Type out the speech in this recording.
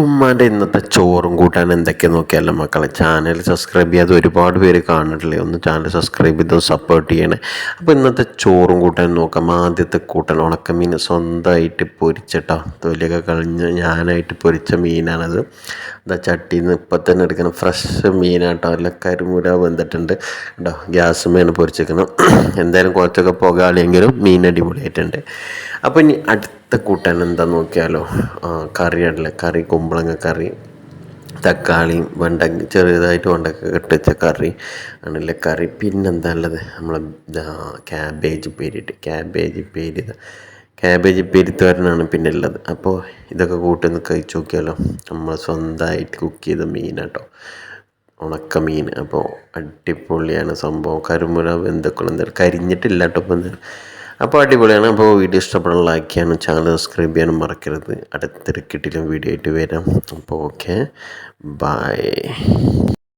ഉമ്മാന്റെ ഇന്നത്തെ ചോറും കൂട്ടാൻ എന്തൊക്കെ നോക്കിയാലോ മക്കളെ ചാനൽ സബ്സ്ക്രൈബ് ചെയ്യാതെ ഒരുപാട് പേര് കാണുന്നില്ലേ ഒന്ന് ചാനൽ സബ്സ്ക്രൈബ് ചെയ്ത് സപ്പോർട്ട് ചെയ്യണേ. അപ്പോൾ ഇന്നത്തെ ചോറും കൂട്ടാൻ നോക്കാം. ആദ്യത്തെ കൂട്ടാൻ ഉണക്കമീൻ സ്വന്തമായിട്ട് പൊരിച്ചിട്ടോ. തൊലിയൊക്കെ കളഞ്ഞ് ഞാനായിട്ട് പൊരിച്ച മീനാണത്. എന്താ ചട്ടിയിൽ നിന്ന് ഇപ്പം തന്നെ എടുക്കണം ഫ്രഷ് മീനാട്ടോ. അല്ല കരിമുര വെന്തിട്ടുണ്ട്. കേട്ടോ ഗ്യാസ് മേണ് പൊരിച്ചേക്കണം. എന്തായാലും കുറച്ചൊക്കെ പുകയാളിയെങ്കിലും മീൻ അടിപൊളിയായിട്ടുണ്ട്. അപ്പോൾ ഇനി അടുത്ത കൂട്ടാൻ എന്താ നോക്കിയാലോ? ആ, കറിയാണല്ലേ കറി കുമ്പളങ്ങ കറി തക്കാളിയും വെണ്ട ചെറിയതായിട്ട് വെണ്ടക്ക കെട്ടിച്ച കറി ആണല്ലേ? കറി പിന്നെന്താ ഉള്ളത്? നമ്മളെ ക്യാബേജ് പേരിട്ട് ക്യാബേജ് പേരിത. ക്യാബേജ് പേരിത്തോരനാണ് പിന്നെ ഉള്ളത്. അപ്പോൾ ഇതൊക്കെ കൂട്ടി കഴിച്ച് നോക്കിയാലോ? നമ്മൾ സ്വന്തമായിട്ട് കുക്ക് ചെയ്ത മീനാട്ടോ ഉണക്ക മീൻ. അപ്പോൾ അടിപൊളിയാണ് സംഭവം. കരുമുര എന്തായാലും കരിഞ്ഞിട്ടില്ല കേട്ടോ ഇപ്പം അപ്പോൾ അടിപൊളിയാണ്. അപ്പോൾ വീഡിയോ ഇഷ്ടപ്പെടാൻ ലൈക്ക് ചെയ്യാനും ചാനൽ സബ്സ്ക്രൈബ് ചെയ്യാനും മറക്കരുത്. അടുത്തൊരു കിട്ടിലും വീഡിയോ ആയിട്ട് വരാം. അപ്പോൾ ഓക്കെ ബൈ